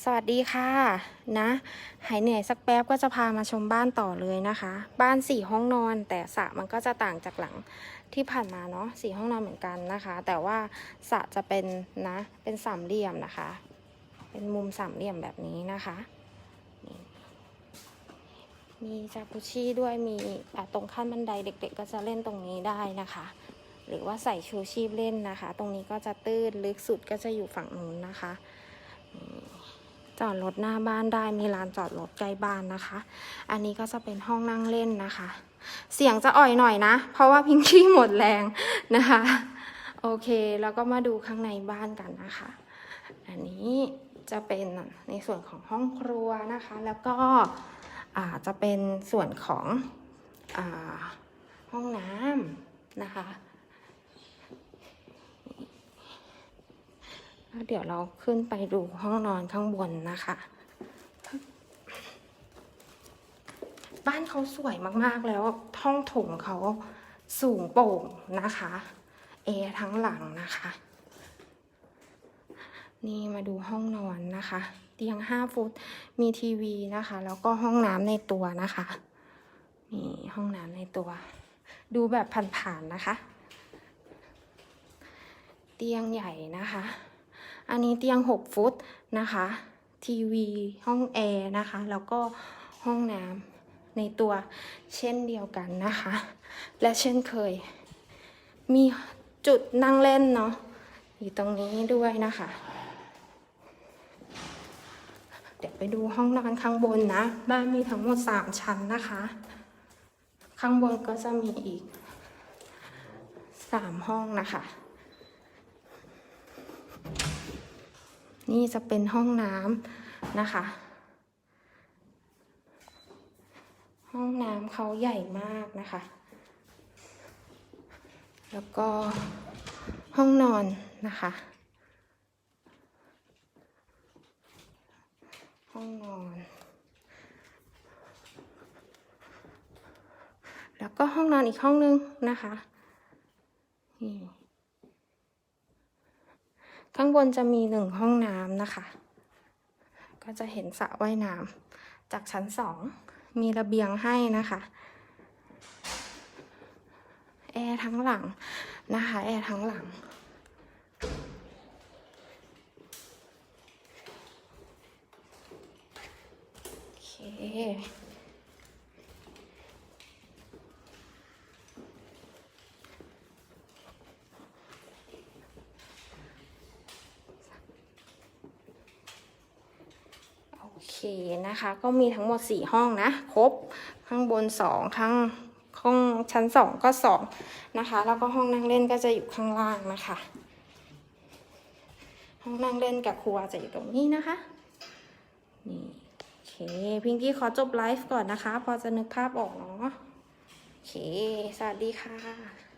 สวัสดีค่ะนะหายเหนื่อยสักแป๊บก็จะพามาชมบ้านต่อเลยนะคะ บ้านสี่ห้องนอน แต่สระมันก็จะต่างจากหลังที่ผ่านมาเนาะสี่ห้องนอนเหมือนกันนะคะ แต่ว่าสระจะเป็นนะเป็นสามเหลี่ยมนะคะ เป็นมุมสามเหลี่ยมแบบนี้นะคะมีจากุชี่ด้วยมีตรงขั้นบันไดเด็ก ๆ ก็จะเล่นตรงนี้ได้นะคะ หรือว่าใส่ชูชีพเล่นนะคะ ตรงนี้ก็จะตื้นลึกสุดก็จะอยู่ฝั่งนู้นนะคะ จอดรถหน้าบ้านได้มีลานจอดรถใกล้บ้านนะคะ อันนี้ก็จะเป็นห้องนั่งเล่นนะคะ เสียงจะอ่อยหน่อยนะ เพราะว่าพิงกี้หมดแรงนะคะ โอเคแล้วก็มาดูข้างในบ้านกันนะคะ อันนี้จะเป็นในส่วนของห้องครัวนะคะ แล้วก็อาจะเป็นส่วนของอห้องน้ำนะคะ แล้วเดี๋ยวเราขึ้นไปดูห้องนอนข้างบนนะคะ บ้านเขาสวยมากๆแล้วห้องโถงเขาสูงโปร่งนะคะแอทั้งหลังนะคะ นี่มาดูห้องนอนนะคะ เตียง5ฟุตมีทีวีนะคะ แล้วก็ห้องน้ำในตัวนะคะนี่ห้องน้ำในตัว ดูแบบผ่านๆนะคะ เตียงใหญ่นะคะ อันนี้เตียง 6 ฟุตนะคะ ทีวีห้องแอร์นะคะ แล้วก็ห้องน้ำในตัวเช่นเดียวกันนะคะ และเช่นเคย มีจุดนั่งเล่นเนาะอยู่ตรงนี้ด้วยนะคะ เดี๋ยวไปดูห้องนอนข้างบนนะ บ้านมีทั้งหมด 3 ชั้นนะคะ ข้างบนก็จะมีอีก 3 ห้องนะคะ นี่จะเป็นห้องน้ำนะคะ ห้องน้ำเขาใหญ่มากนะคะ แล้วก็ห้องนอนนะคะ ห้องนอน แล้วก็ห้องนอนอีกห้องนึงนะคะนี่ ข้างบนจะมีหนึ่งห้องน้ำนะคะ ก็จะเห็นสระว่ายน้ำจากชั้นสองมีระเบียงให้นะคะแอร์ทั้งหลังนะคะแอร์ทั้งหลัง โอเค นะคะ ก็มีทั้งหมด 4 ห้องนะ ครบ ข้างบน 2 ข้างห้องชั้น 2 ก็ 2 นะคะ แล้วก็ห้องนั่งเล่นก็จะอยู่ข้างล่างนะคะ ห้องนั่งเล่นกับครัวจะอยู่ตรงนี้นะคะ นี่โอเค พิงกี้ขอจบไลฟ์ก่อนนะคะ พอจะนึกภาพออกเนาะโอเค สวัสดีค่ะ